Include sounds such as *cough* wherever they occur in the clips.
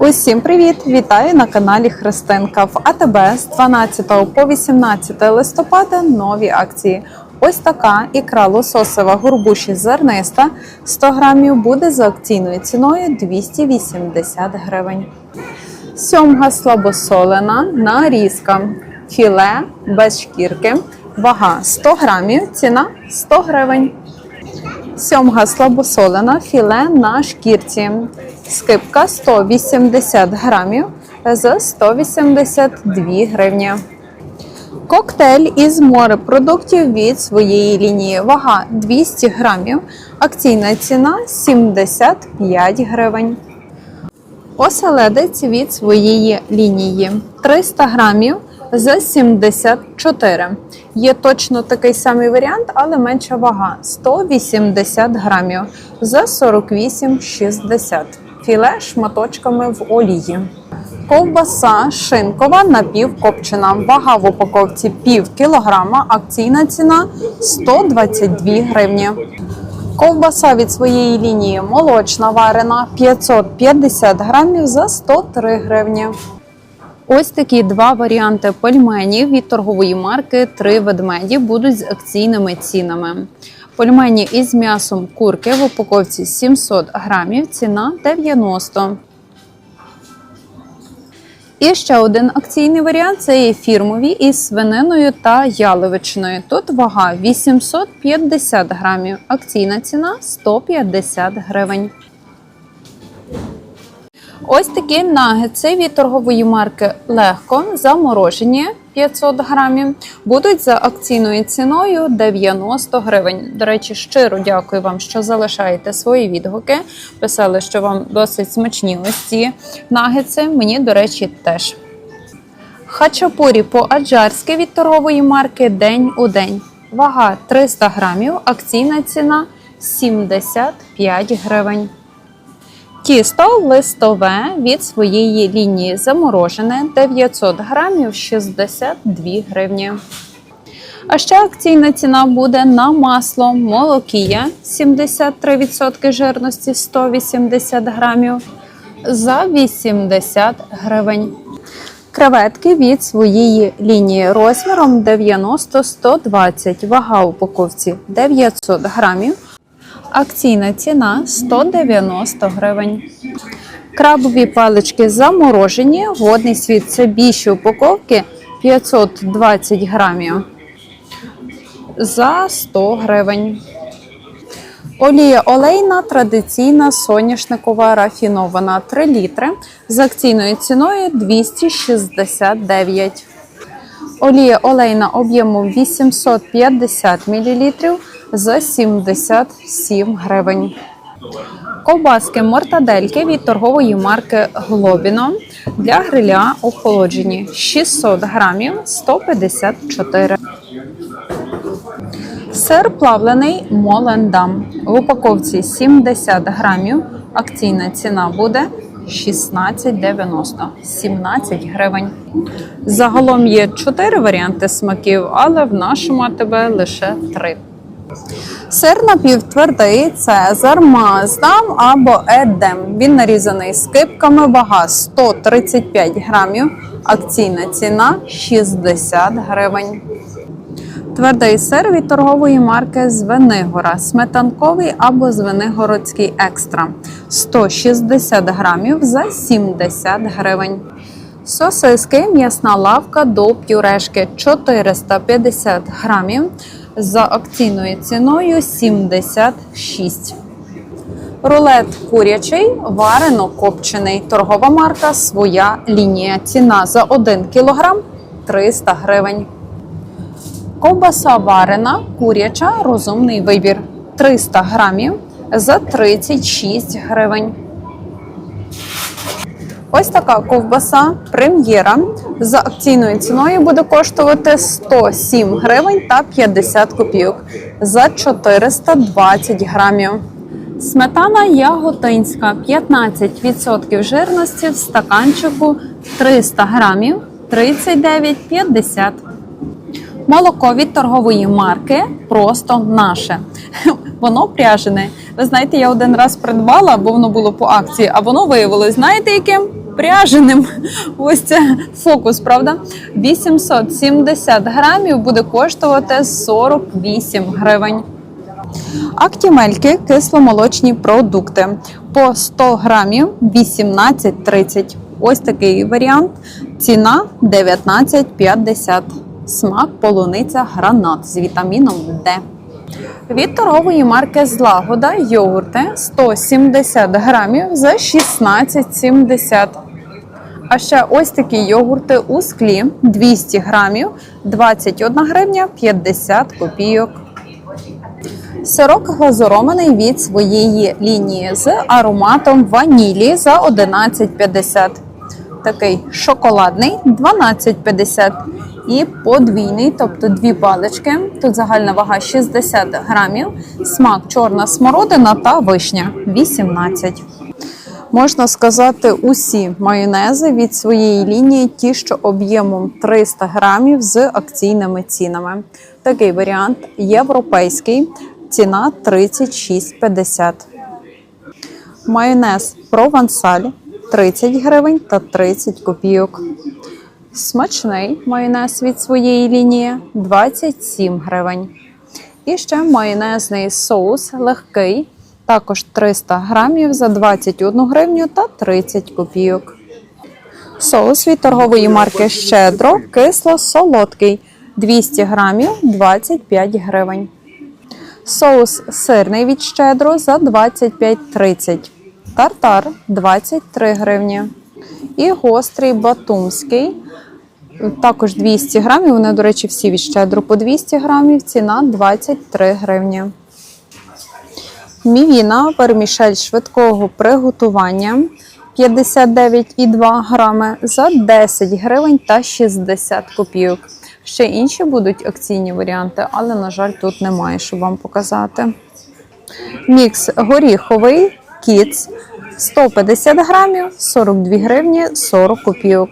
Усім привіт! Вітаю на каналі Христинка. В АТБ з 12 по 18 листопада нові акції. Ось така ікра лососева горбуші зерниста 100 грамів буде за акційною ціною 280 гривень. Сьомга слабосолена нарізка. Філе без шкірки. Вага 100 грамів, ціна 100 гривень. Сьомга слабосолена, філе на шкірці. Скипка 180 грамів за 182 гривні. Коктейль із морепродуктів від своєї лінії. Вага 200 грамів. Акційна ціна 75 гривень. Оселедець від своєї лінії 300 грамів за 74. Є точно такий самий варіант, але менша вага 180 грамів за 48,60. Філе шматочками в олії. Ковбаса шинкова напівкопчена. Вага в упаковці пів кілограма. Акційна ціна 122 гривні. Ковбаса від своєї лінії молочна варена 550 грамів за 103 гривні. Ось такі два варіанти пельменів від торгової марки Три ведмеді будуть з акційними цінами. Пельмені із м'ясом курки в упаковці 700 грамів, ціна 90. І ще один акційний варіант це є фірмові із свининою та яловичиною. Тут вага 850 грамів. Акційна ціна 150 гривень. Ось такі нагетси від торгової марки легко заморожені 500 грамів. Будуть за акційною ціною 90 гривень. До речі, щиро дякую вам, що залишаєте свої відгуки. Писали, що вам досить смачні ось ці нагетси. Мені, до речі, теж. Хачапурі по-аджарськи від торгової марки День у день. Вага 300 грамів, акційна ціна 75 гривень. Тісто листове від своєї лінії заморожене 900 грамів 62 гривні. А ще акційна ціна буде на масло молокія 73% жирності 180 грамів за 80 гривень. Креветки від своєї лінії розміром 90-120, вага упаковці 900 грамів. Акційна ціна 190 гривень. Крабові палички заморожені. Водний світ це більші упаковки 520 грамів за 100 гривень. Олія олейна традиційна соняшникова рафінована 3 літри з акційною ціною 269. Олія олейна об'ємом 850 мл за 77 гривень. Ковбаски мортадельки від торгової марки Глобіно для гриля охолоджені 600 грамів 154. Сир плавлений Молендам. В упаковці 70 грамів. Акційна ціна буде 16,90 17 гривень. Загалом є 4 варіанти смаків, але в нашому АТБ лише 3. Сир напівтвердий цезар, маздам або едем. Він нарізаний скипками, вага 135 грамів. Акційна ціна 60 гривень. Твердий сир від торгової марки Звенигора, сметанковий або звенигородський екстра 160 грамів за 70 гривень. Сосиски м'ясна лавка до пюрешки 450 грамів за акційною ціною 76. Рулет курячий, варено копчений. Торгова марка своя лінія. Ціна за 1 кг 300 гривень. Ковбаса варена, куряча, розумний вибір 300 грамів за 36 гривень. Ось така ковбаса прем'єра. За акційною ціною буде коштувати 107 гривень та 50 копійок. За 420 грамів. Сметана яготинська. 15% жирності. В стаканчику 300 грамів. 39,50. Молоко від торгової марки просто наше. *laughs* Воно пряжене. Ви знаєте, я один раз придбала, бо воно було по акції, а воно виявилось, знаєте, яким? пряженим. *laughs* Ось це фокус, правда? 870 грамів буде коштувати 48 гривень. Актімельки кисломолочні продукти по 100 грамів 18,30. Ось такий варіант. Ціна 19,50. Смак полуниця гранат з вітаміном Д. Від торгової марки Злагода йогурти 170 грамів за 16,70. А ще ось такі йогурти у склі 200 грамів 21 гривня 50 копійок. Сирок глазурований від своєї лінії з ароматом ванілі за 11,50. Такий шоколадний 12,50. І подвійний, тобто дві палички. Тут загальна вага 60 грамів. Смак чорна смородина та вишня 18. Можна сказати, усі майонези від своєї лінії, ті, що об'ємом 300 грамів з акційними цінами. Такий варіант європейський, ціна 36,50. Майонез провансаль 30 гривень та 30 копійок. Смачний майонез від своєї лінії 27 гривень. І ще майонезний соус легкий, також 300 грамів за 21 гривню та 30 копійок. Соус від торгової марки Щедро кисло-солодкий 200 грамів 25 гривень. Соус сирний від Щедро за 25,30. Тартар 23 гривні. І гострий батумський також 200 грамів. Вони, до речі, всі від щедро по 200 грамів. Ціна 23 гривні. Мівіна вермішель швидкого приготування 59,2 грами за 10 гривень та 60 копійок. Ще інші будуть акційні варіанти, але, на жаль, тут немає, щоб вам показати. Мікс горіховий кіц 150 грамів, 42 гривні, 40 копійок.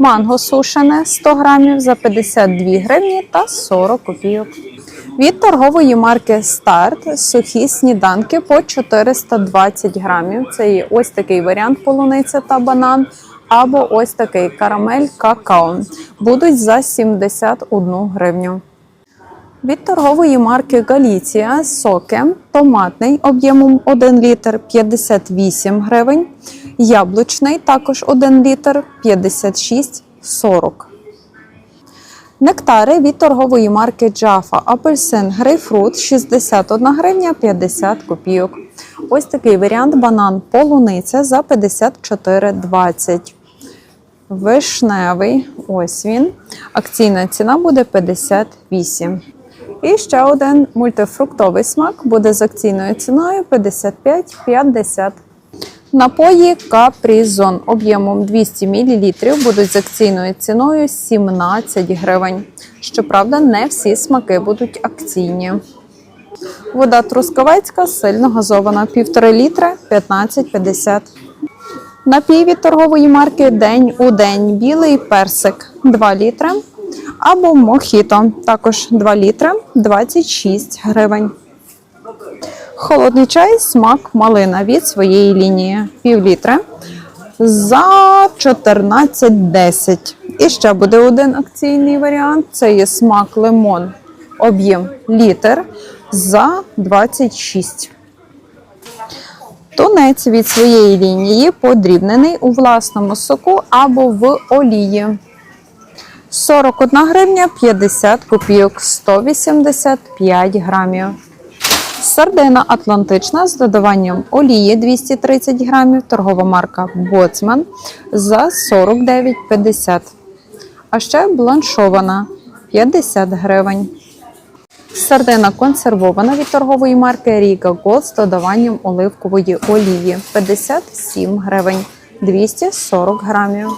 Манго сушене 100 грамів за 52 гривні та 40 копійок. Від торгової марки Старт сухі сніданки по 420 грамів. Це є ось такий варіант полуниця та банан, або ось такий карамель какао. Будуть за 71 гривню. Від торгової марки Галіція соки томатний об'ємом 1 літр 58 гривень, яблучний також 1 літр 56,40. Нектари від торгової марки Джафа апельсин грейпфрут 61 гривня 50 копійок. Ось такий варіант банан полуниця за 54,20. Вишневий, ось він. Акційна ціна буде 58. І ще один мультифруктовий смак буде з акційною ціною 55,50. Напої Капрізон об'ємом 200 мл будуть з акційною ціною 17 гривень. Щоправда, не всі смаки будуть акційні. Вода трускавецька сильно газована 1,5 літра 15,50. Напій від торгової марки День у день білий персик 2 літри. Або мохіто, також 2 літри 26 гривень. Холодний чай, смак малина від своєї лінії. Пів літра за 14,10. І ще буде один акційний варіант. Це є смак лимон. Об'єм літр за 26. Тунець від своєї лінії подрібнений у власному соку або в олії. 41 гривня 50 копійок, 185 грамів. Сардина Атлантична з додаванням олії 230 грамів, торгова марка Боцман за 49,50. А ще бланшована 50 гривень. Сардина консервована від торгової марки Ріга Голд з додаванням оливкової олії 57 гривень 240 грамів.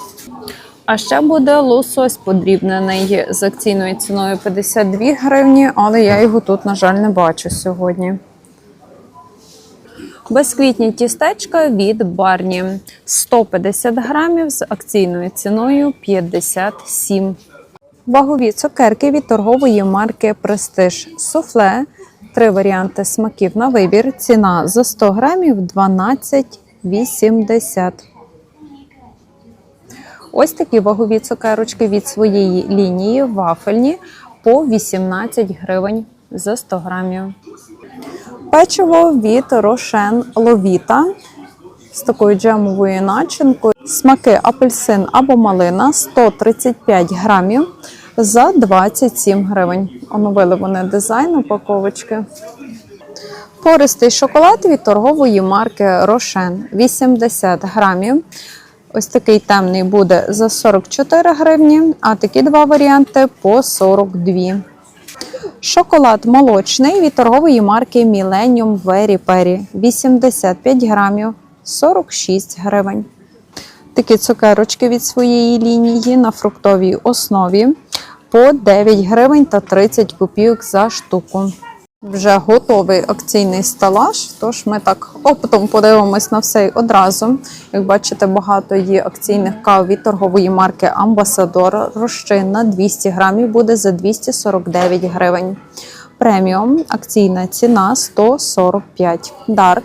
А ще буде лосось подрібнений з акційною ціною 52 гривні, але я його тут, на жаль, не бачу сьогодні. Безквітні тістечка від Барні 150 грамів з акційною ціною 57. Вагові цукерки від торгової марки Престиж Суфле. Три варіанти смаків на вибір. Ціна за 100 грамів 12,80. Ось такі вагові цукерочки від своєї лінії вафельні по 18 гривень за 100 грамів. Печиво від Рошен Ловіта з такою джемовою начинкою. Смаки апельсин або малина 135 грамів за 27 гривень. Оновили вони дизайн упаковочки. Пористий шоколад від торгової марки Рошен 80 грамів. Ось такий темний буде за 44 гривні, а такі два варіанти по 42. Шоколад молочний від торгової марки Millennium Very Perry 85 грамів 46 гривень. Такі цукерочки від своєї лінії на фруктовій основі по 9 гривень та 30 копійок за штуку. Вже готовий акційний стелаж, тож ми так оптом подивимось на все одразу. Як бачите, багато є акційних кав від торгової марки Амбасадор. Розчинна 200 грамів буде за 249 гривень. Преміум акційна ціна 145. Дарк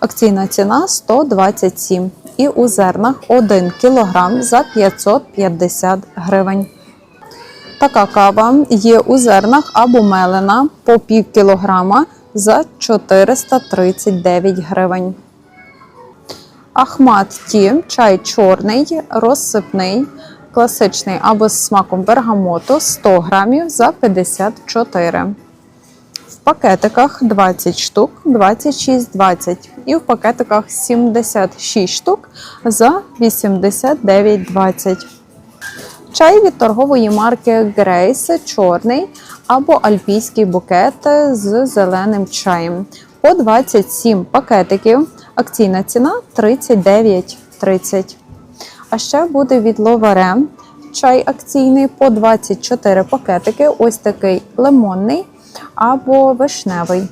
акційна ціна 127. І у зернах 1 кг за 550 гривень. Така кава є у зернах або мелена по пів кілограма за 439 гривень. Ахмат Ті, чай чорний, розсипний, класичний або з смаком бергамоту 100 грамів за 54. В пакетиках 20 штук 26,20 і в пакетиках 76 штук за 89,20. Чай від торгової марки Грейс чорний або альпійський букет з зеленим чаєм. По 27 пакетиків. Акційна ціна 39,30. А ще буде від Ловаре чай акційний по 24 пакетики. Ось такий лимонний або вишневий.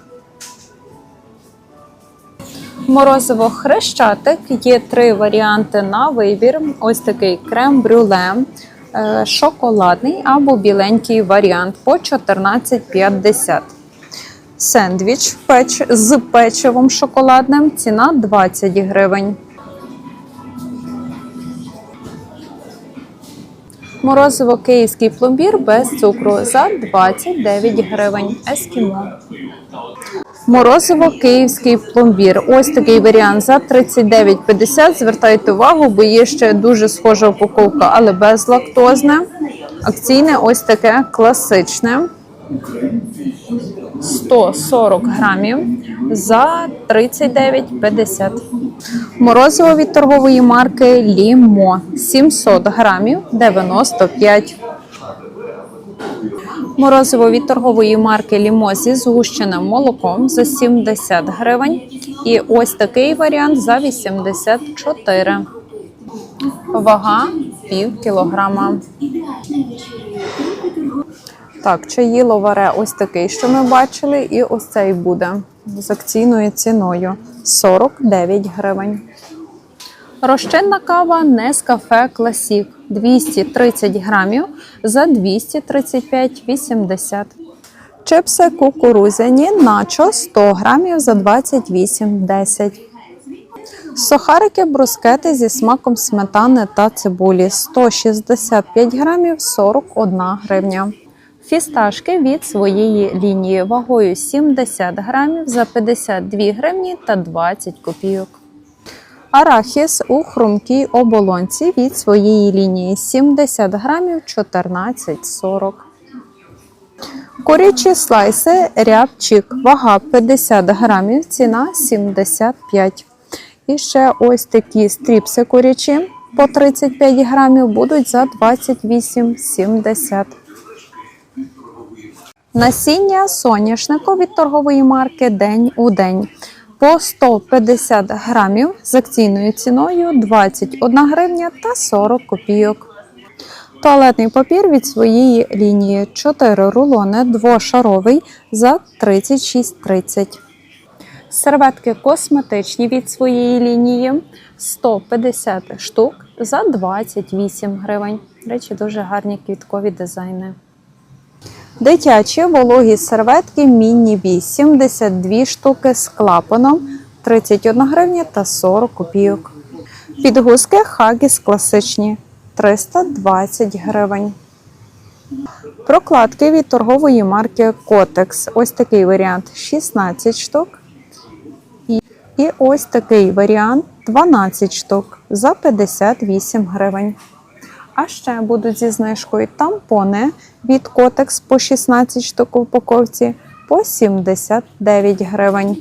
Морозиво хрещатик. Є три варіанти на вибір. Ось такий крем-брюле, шоколадний або біленький варіант по 14,50. Сендвіч печ з печивом шоколадним. Ціна 20 гривень. Морозиво київський пломбір без цукру за 29 гривень. Ескімо. Морозиво київський пломбір. Ось такий варіант за 39,50. Звертайте увагу, бо є ще дуже схожа упаковка, але безлактозне. Акційне ось таке класичне. 140 грамів за 39,50. Морозиво від торгової марки Лімо 700 грамів 95. Морозиво від торгової марки Лімо зі згущеним молоком за 70 гривень. І ось такий варіант за 84. Вага пів кілограма. Так, чаї ловаре ось такий, що ми бачили, і ось цей буде з акційною ціною 49 гривень. Розчинна кава Нескафе Класік 230 грамів за 235,80. Чипси кукурузяні начо 100 грамів за 28,10. Сухарики брускети зі смаком сметани та цибулі 165 грамів 41 гривня. Фісташки від своєї лінії вагою 70 грамів за 52 гривні та 20 копійок. Арахіс у хрумкій оболонці від своєї лінії 70 грамів 14,40. Курячі слайси рябчик, вага 50 грамів, ціна 75. І ще ось такі стріпси курячі по 35 грамів будуть за 28,70. Насіння соняшнику від торгової марки День у день по 150 грамів з акційною ціною 21 гривня та 40 копійок. Туалетний папір від своєї лінії 4 рулони двошаровий за 36,30. Серветки косметичні від своєї лінії 150 штук за 28 гривень. Речі, дуже гарні квіткові дизайни. Дитячі вологі серветки міні-бі 72 штуки з клапаном 31 гривня та 40 копійок. Підгузки Хагіс класичні 320 гривень. Прокладки від торгової марки Kotex. Ось такий варіант 16 штук. І ось такий варіант 12 штук за 58 гривень. А ще будуть зі знижкою тампони від Kotex по 16 штук в упаковці по 79 гривень.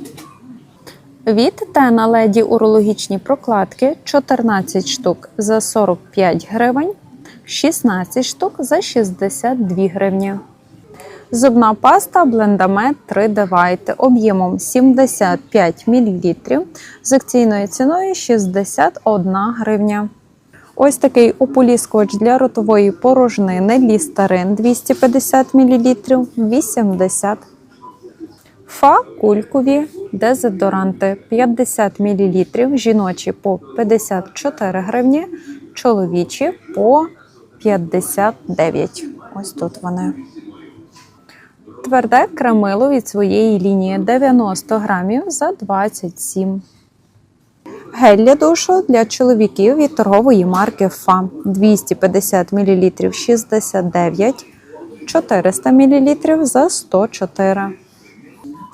Від Тена леді урологічні прокладки 14 штук за 45 гривень, 16 штук за 62 гривні. Зубна паста Blendamед 3D об'ємом 75 мл з акційною ціною 61 гривня. Ось такий ополіскувач для ротової порожнини Лістарин 250 мл 80 Фа кулькові дезодоранти 50 мл, жіночі по 54 гривні, чоловічі по 59. Ось тут вони. Тверде кремило від своєї лінії 90 грамів за 27. Гель для душу для чоловіків від торгової марки ФА 250 мл 69, 400 мл за 104.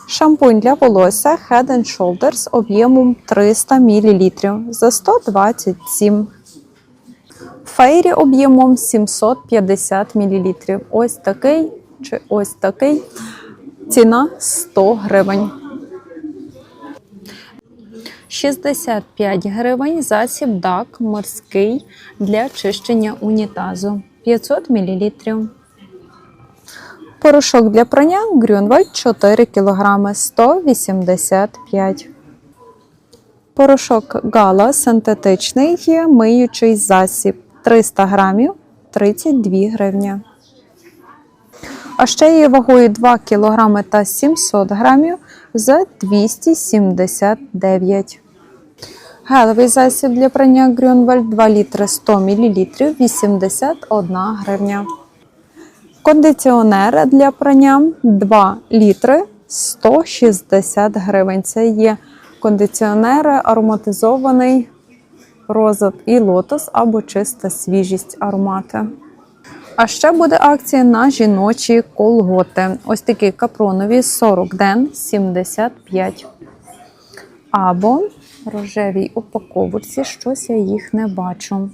Шампунь для волосся Head and Shoulders об'ємом 300 мл за 127. Фейрі об'ємом 750 мл. Ось такий чи ось такий. Ціна 100 гривень. 65 гривень засіб DAC морський для чищення унітазу 500 мл. Порошок для прання Grünwald 4 кг 185. Порошок Гала синтетичний є миючий засіб 300 грамів 32 гривні. А ще є вагою 2 кг та 700 грамів за 279. Гелевий засіб для прання Grünwald 2 літри 100 мл 81 гривня. Кондиціонер для прання 2 літри 160 гривень. Це є кондиціонери ароматизований розад і лотос або чиста свіжість аромати. А ще буде акція на жіночі колготи. Ось такі капронові 40 ден 75. Або рожевій упаковці, щось я їх не бачу.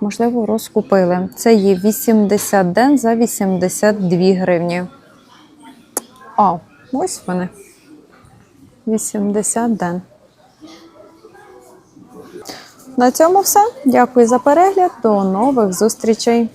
Можливо, розкупили. Це є 80 ден за 82 гривні. А, ось вони. 80 ден. На цьому все. Дякую за перегляд. До нових зустрічей!